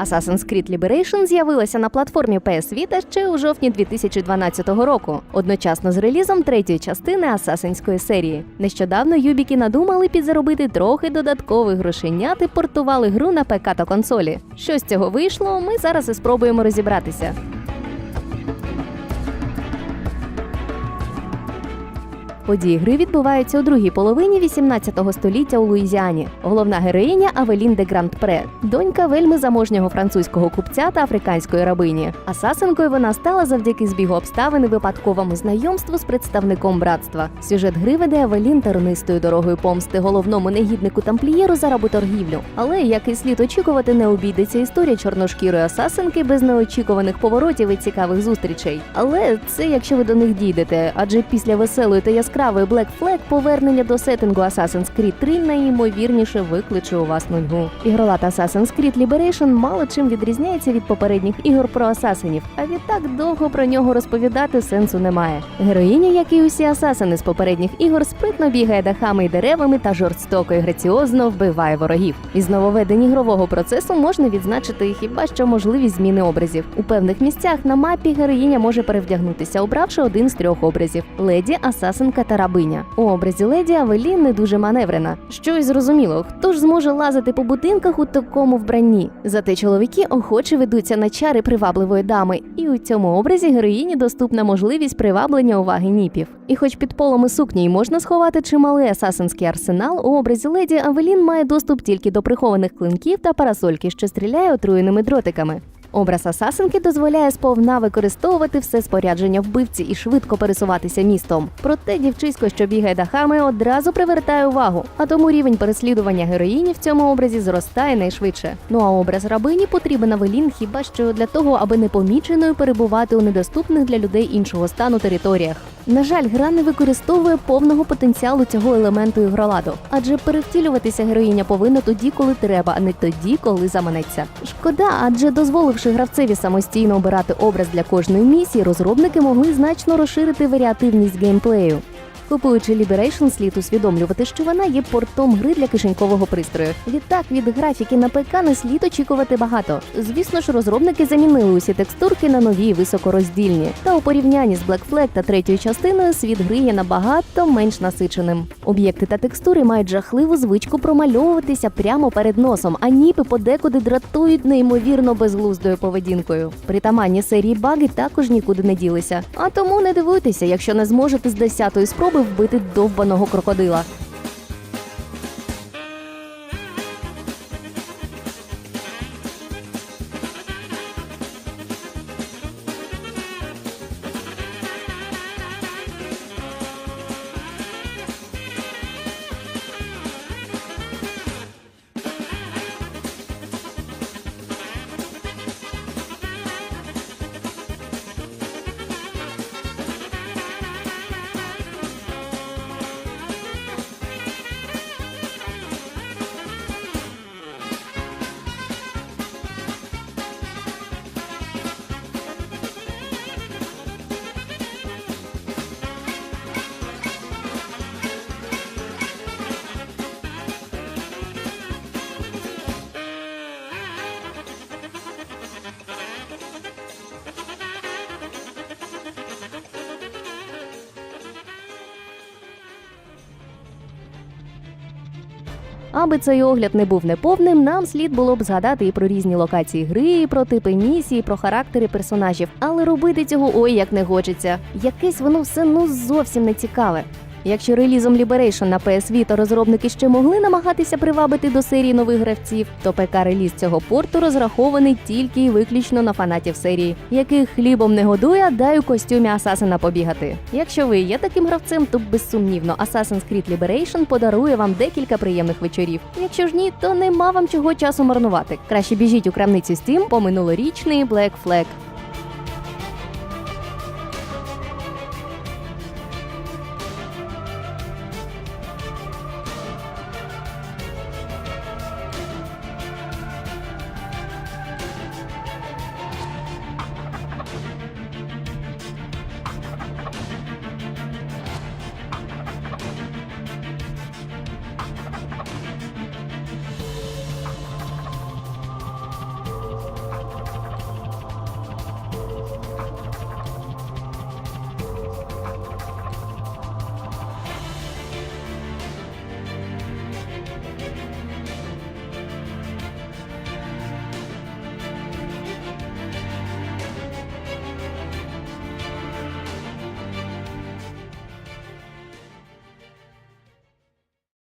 Assassin's Creed Liberation з'явилася на платформі PS Vita ще у жовтні 2012 року, одночасно з релізом третьої частини асасинської серії. Нещодавно юбіки надумали підзаробити трохи додаткових грошенят і портували гру на ПК та консолі. Що з цього вийшло, ми зараз і спробуємо розібратися. Події гри відбуваються у другій половині 18 століття у Луїзіані. Головна героїня Авелін де Гранд-Пре, донька вельми заможнього французького купця та африканської рабині. Асасинкою вона стала завдяки збігу обставин і випадковому знайомству з представником братства. Сюжет гри веде Авелін тернистою дорогою помсти головному негіднику тамплієру за работоргівлю. Але як і слід очікувати, не обійдеться історія чорношкірої асасинки без неочікуваних поворотів і цікавих зустрічей. Але це якщо ви до них дійдете, адже після веселої та яскравої Black Flag повернення до сеттингу Assassin's Creed 3 найімовірніше викличе у вас нудьгу. Ігролад Assassin's Creed Liberation мало чим відрізняється від попередніх ігор про асасинів, а відтак довго про нього розповідати сенсу немає. Героїня, як і усі асасини з попередніх ігор, спритно бігає дахами й деревами та жорстоко і граціозно вбиває ворогів. Із нововведень ігрового процесу можна відзначити хіба що можливість зміни образів. У певних місцях на мапі героїня може перевдягнутися, обравши один з трьох образів: леді, асасинка та рабиня. У образі леді Авелін не дуже маневрена. Що й зрозуміло, хто ж зможе лазити по будинках у такому вбранні? Зате чоловіки охоче ведуться на чари привабливої дами, і у цьому образі героїні доступна можливість приваблення уваги ніпів. І хоч під полами сукні й можна сховати чималий асасинський арсенал, у образі леді Авелін має доступ тільки до прихованих клинків та парасольки, що стріляє отруєними дротиками. Образ асасинки дозволяє сповна використовувати все спорядження вбивці і швидко пересуватися містом. Проте дівчисько, що бігає дахами, одразу привертає увагу, а тому рівень переслідування героїні в цьому образі зростає найшвидше. Ну а образ рабині потрібен Авелін хіба що для того, аби непоміченою перебувати у недоступних для людей іншого стану територіях. На жаль, гра не використовує повного потенціалу цього елементу ігроладу, адже перевтілюватися героїня повинна тоді, коли треба, а не тоді, коли заманеться. Шкода, адже дозволивши гравцеві самостійно обирати образ для кожної місії, розробники могли значно розширити варіативність геймплею. Купуючи Liberation, слід усвідомлювати, що вона є портом гри для кишенькового пристрою. Відтак від графіки на ПК не слід очікувати багато. Звісно ж, розробники замінили усі текстурки на нові високороздільні. Та у порівнянні з Black Flag та третьою частиною світ гри є набагато менш насиченим. Об'єкти та текстури мають жахливу звичку промальовуватися прямо перед носом, а ніпи подекуди дратують неймовірно безглуздою поведінкою. Притаманні серії баги також нікуди не ділися. А тому не дивуйтеся, якщо не зможете з десятої спроби вбити довбаного крокодила. Аби цей огляд не був неповним, нам слід було б згадати і про різні локації гри, і про типи місії, про характери персонажів. Але робити цього ой як не хочеться. Якесь воно все ну зовсім не цікаве. Якщо релізом Liberation на PS Vita розробники ще могли намагатися привабити до серії нових гравців, то ПК-реліз цього порту розрахований тільки і виключно на фанатів серії, яких хлібом не годує, а дай у костюмі Асасина побігати. Якщо ви є таким гравцем, то безсумнівно Assassin's Creed Liberation подарує вам декілька приємних вечорів. Якщо ж ні, то нема вам чого часу марнувати. Краще біжіть у крамницю Steam по минулорічний Black Flag.